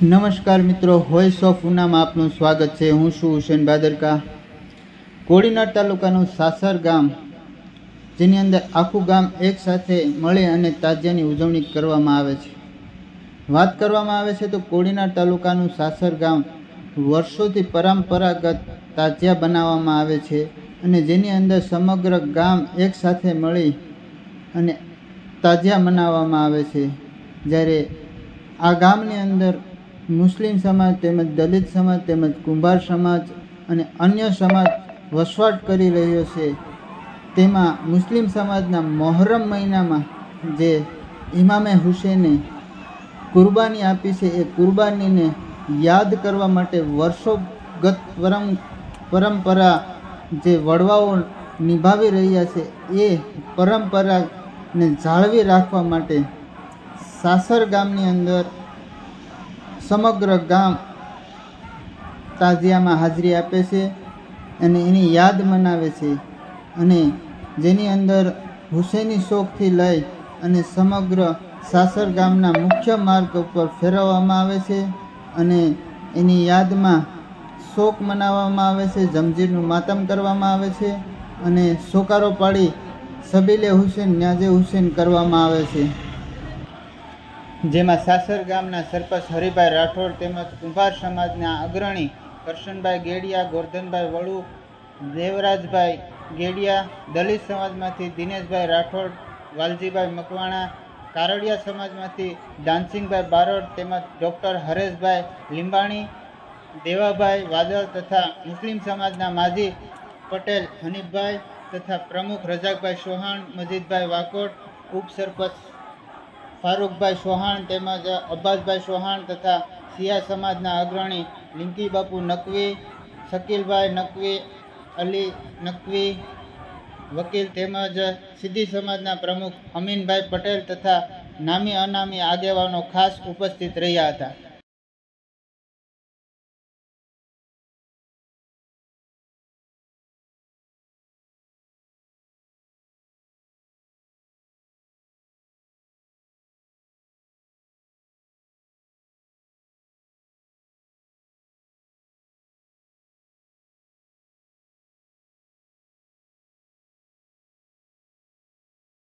નમસ્કાર મિત્રો voice of ઉનામાં આપનું સ્વાગત છે. હું છું હુસેન બાદરકા. કોડીનાર તાલુકાનું સાસર ગામ, જેની અંદર આખું ગામ એકસાથે મળી અને તાજિયાની ઉજવણી કરવામાં આવે છે. વાત કરવામાં આવે છે તો કોડીનાર તાલુકાનું સાસર ગામ વર્ષોથી પરંપરાગત તાજિયા બનાવવામાં આવે છે અને જેની અંદર સમગ્ર ગામ એકસાથે મળી અને તાજિયા મનાવવામાં આવે છે. જ્યારે આ ગામની અંદર મુસ્લિમ સમાજ તેમજ દલિત સમાજ તેમજ કુંભાર સમાજ અને અન્ય સમાજ વસવાટ કરી રહ્યો છે. તેમાં મુસ્લિમ સમાજના મોહરમ મહિનામાં જે ઇમામે હુસેને કુરબાની આપી છે, એ કુરબાનીને યાદ કરવા માટે વર્ષોગત પરમ, પરંપરા જે વડવાઓ નિભાવી રહ્યા છે, એ પરંપરાને જાળવી રાખવા માટે સાસર ગામની અંદર સમગ્ર ગામ તાજિયામાં હાજરી આપે છે અને એની યાદ મનાવે છે અને જેની અંદર હુસેની શોખથી લઈ અને સમગ્ર સાસર ગામના મુખ્ય માર્ગ ઉપર ફેરવવામાં આવે છે અને એની યાદમાં શોક મનાવવામાં આવે છે, જમજીરનું માતમ કરવામાં આવે છે અને સોકારો પાડી સબીલે હુસેન, ન્યાજે હુસેન કરવામાં આવે છે. જેમાં સાસર ગામના સરપંચ હરિભાઈ રાઠોડ તેમજ કુંભાર સમાજના અગ્રણી કરશનભાઈ ગેડિયા, ગોરધનભાઈ વળુ, દેવરાજભાઈ ગેડિયા, દલિત સમાજમાંથી દિનેશભાઈ રાઠોડ, વાલજીભાઈ મકવાણા, કારડિયા સમાજમાંથી દાનસિંહભાઈ બારોટ તેમજ ડૉક્ટર હરેશભાઈ લીંબાણી, દેવાભાઈ વાદળ તથા મુસ્લિમ સમાજના માજી પટેલ હનીફભાઈ તથા પ્રમુખ રજાકભાઈ સોહાણ મજીદભાઈ વાકોટ, ઉપસરપંચ ફારૂકભાઈ ચૌહાણ તેમજ અબ્બાસભાઈ ચૌહાણ તથા સિયા સમાજના અગ્રણી લિંકી બાપુ નકવી, શકીલભાઈ નકવી, અલી નકવી, વકીલ તેમજ સિદ્ધિ સમાજના પ્રમુખ અમીનભાઈ પટેલ તથા નામી અનામી આગેવાનો ખાસ ઉપસ્થિત રહ્યા હતા.